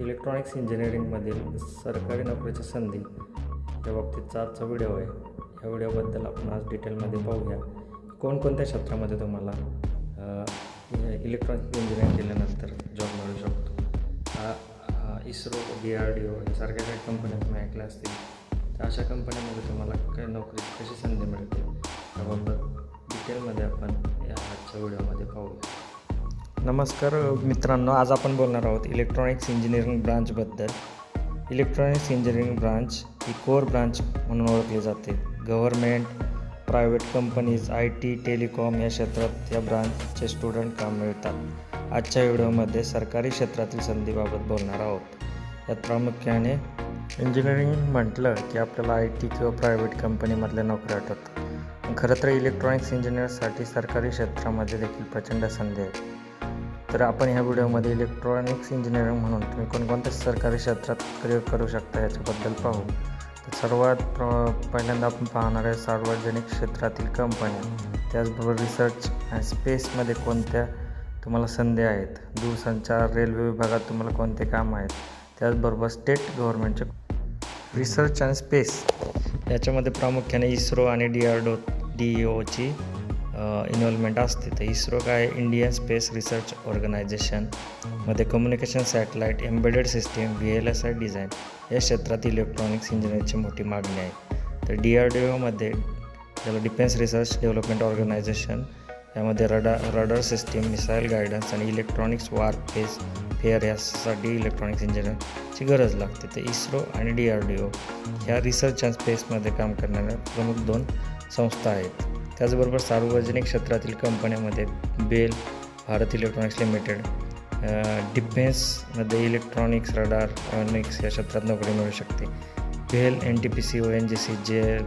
Electronics इंजिनिअरिंगमधील सरकारी नोकरीच्या संधी या बाबतीतचा आजचा व्हिडिओ आहे. या व्हिडिओबद्दल आपण आज डिटेलमध्ये पाहूया. कोणकोणत्या क्षेत्रामध्ये तुम्हाला इलेक्ट्रॉनिक्स इंजिनिअरिंग केल्यानंतर जॉब मिळू शकतो? ISRO D R D O यासारख्या काही कंपन्या तुम्ही ऐकल्या असतील तर अशा कंपन्यांमध्ये तुम्हाला काही नोकरी कशी संधी मिळते? याबाबत डिटेलमध्ये आपण या आजच्या व्हिडिओमध्ये पाहूया. नमस्कार मित्रांनो आज आपण बोलणार आहोत इलेक्ट्रॉनिक्स इंजिनिअरिंग ब्रांचबद्दल इलेक्ट्रॉनिक्स इंजिनिअरिंग ब्रांच ही कोर ब्रांच म्हणून ओळखली जाते. Government private companies I T telecom या क्षेत्रात या ब्रांचचे स्टुडंट काम मिळतात. आजच्या व्हिडिओमध्ये सरकारी क्षेत्रातील संधीबाबत बोलणार आहोत. यात प्रामुख्याने इंजिनिअरिंग म्हटलं की आपल्याला आय टी किंवा प्रायव्हेट कंपनीमधल्या नोकऱ्या आठवतात. खरं तर इलेक्ट्रॉनिक्स इंजिनिअरसाठी सरकारी क्षेत्रामध्ये देखील प्रचंड संधी आहेत तर आपण ह्या व्हिडिओमध्ये इलेक्ट्रॉनिक्स इंजिनिअरिंग म्हणून तुम्ही कोणकोणत्या सरकारी क्षेत्रात करिअर करू शकता याच्याबद्दल पाहू. तर सर्वात प्र पहिल्यांदा आपण पाहणार आहे सार्वजनिक क्षेत्रातील कंपन्या त्याचबरोबर रिसर्च आणि स्पेसमध्ये कोणत्या तुम्हाला संधी आहेत? दूरसंचार रेल्वे विभागात तुम्हाला कोणते काम आहेत? त्याचबरोबर स्टेट गव्हर्नमेंटचे रिसर्च अँड स्पेस याच्यामध्ये प्रामुख्याने इस्रो आणि डी आर डो डी ओची इन्व्हॉल्वमेंट असते. तर इस्रो काय इंडियन स्पेस रिसर्च ऑर्गनायझेशनमध्ये communication satellite embedded system V L S I design या क्षेत्रात इलेक्ट्रॉनिक्स इंजिनिअरची मोठी मागणी आहे. तर डी आर डी ओमध्ये त्याला डिफेन्स रिसर्च डेव्हलपमेंट ऑर्गनायझेशन यामध्ये रडा रडर सिस्टीम मिसाईल गायडन्स आणि इलेक्ट्रॉनिक्स वार फेस फेअर यासाठी इलेक्ट्रॉनिक्स इंजिनिअरची गरज लागते. तर इस्रो आणि डी आर डी ओ ह्या रिसर्च अँड स्पेसमध्ये काम करणाऱ्या प्रमुख दोन संस्था आहेत. त्याचबरोबर सार्वजनिक क्षेत्रातील कंपन्यामध्ये बेल भारत इलेक्ट्रॉनिक्स लिमिटेड डिफेन्समध्ये इलेक्ट्रॉनिक्स रडार ऑनिक्स या क्षेत्रात नोकरी मिळू शकते. BEL N T P C O N G C J L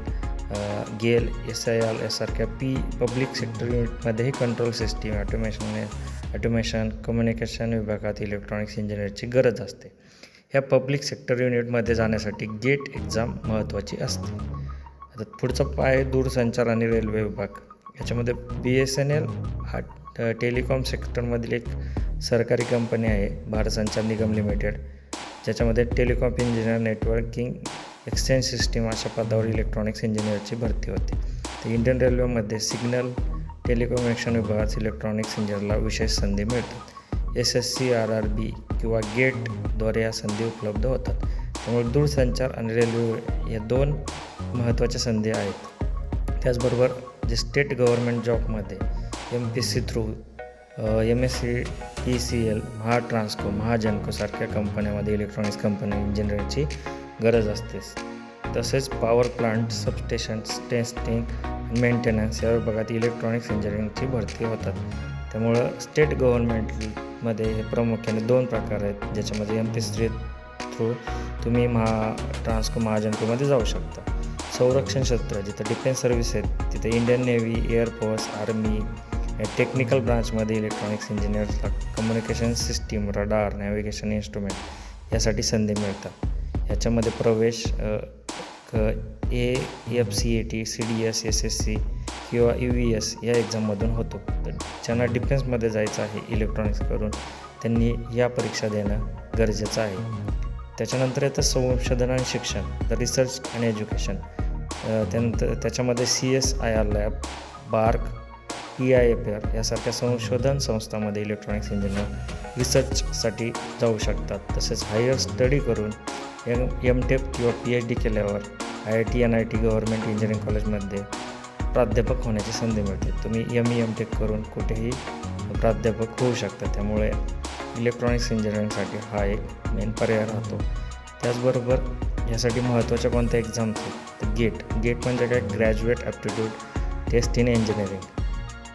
GAIL S I L यासारख्या P public sector युनिटमध्येही control system automation automation communication विभागात इलेक्ट्रॉनिक्स इंजिनिअरची गरज असते. ह्या पब्लिक सेक्टर युनिटमध्ये जाण्यासाठी गेट एक्झाम महत्त्वाची असते. पुढचा पाय दूरसंचार आणि रेल्वे विभाग. याच्यामध्ये बी एस एन एल हा टेलिकॉम सेक्टरमधील एक सरकारी कंपनी आहे भारत संचार निगम लिमिटेड. ज्याच्यामध्ये telecom engineer networking exchange system अशा पदावर इलेक्ट्रॉनिक्स इंजिनिअरची भरती होते. तर इंडियन रेल्वेमध्ये सिग्नल टेलिकम्युनिकेशन विभागात इलेक्ट्रॉनिक्स इंजिनियरला विशेष संधी मिळतात S S C R R B किंवा गेटद्वारे या संधी उपलब्ध होतात. त्यामुळे दूरसंचार आणि रेल्वे या दोन महत्त्वाच्या संधी आहेत. त्याचबरोबर जे स्टेट गव्हर्मेंट जॉबमध्ये M P C through M S C E C L Maha Transco Mahagenco सारख्या कंपन्यामध्ये इलेक्ट्रॉनिक्स कंपनी इंजिनिअरिंगची गरज असतेच. तसेच power plant substations testing maintenance या विभागात इलेक्ट्रॉनिक्स इंजिनिअरिंगची भरती होतात. त्यामुळं स्टेट गव्हर्नमेंटमध्ये हे प्रामुख्याने दोन प्रकार आहेत ज्याच्यामध्ये एम पी सी थ्रू तुम्ही महा ट्रान्सको महाजनकोमध्ये जाऊ शकता. संरक्षण क्षेत्र जिथं डिफेन्स सर्व्हिस आहेत तिथे Indian navy air force army technical ब्रांचमध्ये electronics इंजिनियर्सला communication system radar navigation instrument यासाठी संधी मिळतात. याच्यामध्ये प्रवेश A F C A T C D S S S C किंवा यू व्ही एस या एक्झाममधून होतो. तर ज्यांना डिफेन्समध्ये जायचं आहे इलेक्ट्रॉनिक्स करून त्यांनी या परीक्षा देणं गरजेचं आहे. त्याच्यानंतर येतं संशोधन आणि शिक्षण द रिसर्च अँड एज्युकेशन त्यानंतर त्याच्यामध्ये C S I R lab BARC E I F R यासारख्या संशोधन संस्थांमध्ये इलेक्ट्रॉनिक्स इंजिनियर रिसर्चसाठी जाऊ शकतात. तसेच हायर स्टडी करून एम एम टेप किंवा पी एच डी केल्यावर I I T N I T government engineering कॉलेजमध्ये प्राध्यापक होण्याची संधी मिळते. तुम्ही एम ई एम टेक करून कुठेही प्राध्यापक होऊ शकता. त्यामुळे इलेक्ट्रॉनिक्स इंजिनिअरिंगसाठी हा एक मेन पर्याय राहतो. त्याचबरोबर यासाठी महत्त्वाच्या कोणत्या एक्झाम्स आहेत? गेट गेट म्हणजे काय graduate aptitude test in engineering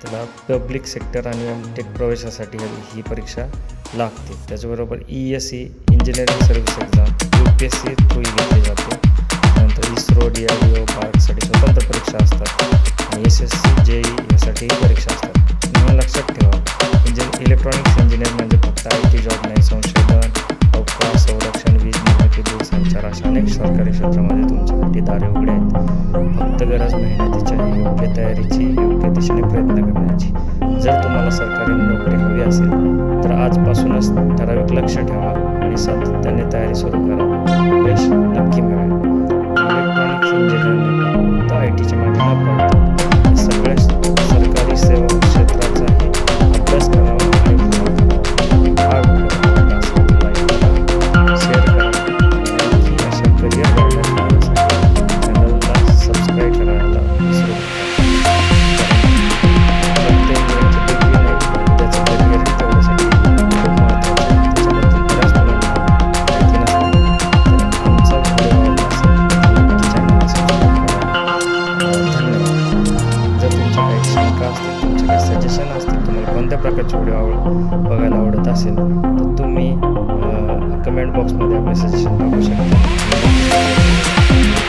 त्याला पब्लिक सेक्टर आणि एम टेक प्रवेशासाठी ही परीक्षा लागते. त्याचबरोबर E S C engineering service exam U P S C through घेतली जाते. त्यानंतर ISRO D R D O पार्कसाठी स्वतंत्र परीक्षा असतात. आणि S S C J E यासाठीही परीक्षा असतात. म्हणून लक्षात ठेवा इंजिन इलेक्ट्रॉनिक्स इंजिनिअर म्हणजे फक्त आय टी जॉब नाही संशोधन अवकाश संरक्षण वीज निर्मिती दूरसंचार अशा अनेक सरकारी क्षेत्रामध्ये योग्य तयारीची योग्य दिशेने प्रयत्न करण्याची. जर तुम्हाला सरकारी नोकरी हवी असेल तर आजपासूनच ठराविक लक्ष ठेवा आणि सातत्याने तयारी सुरू करा. यश नक्की मिळेल. इलेक्ट्रॉनिक्स इंजिनिअरिंग प्रकारची व्हिडिओ आवड बघायला आवडत असेल तर तुम्ही कमेंट बॉक्समध्ये मेसेज सजेशन टाकू शकता.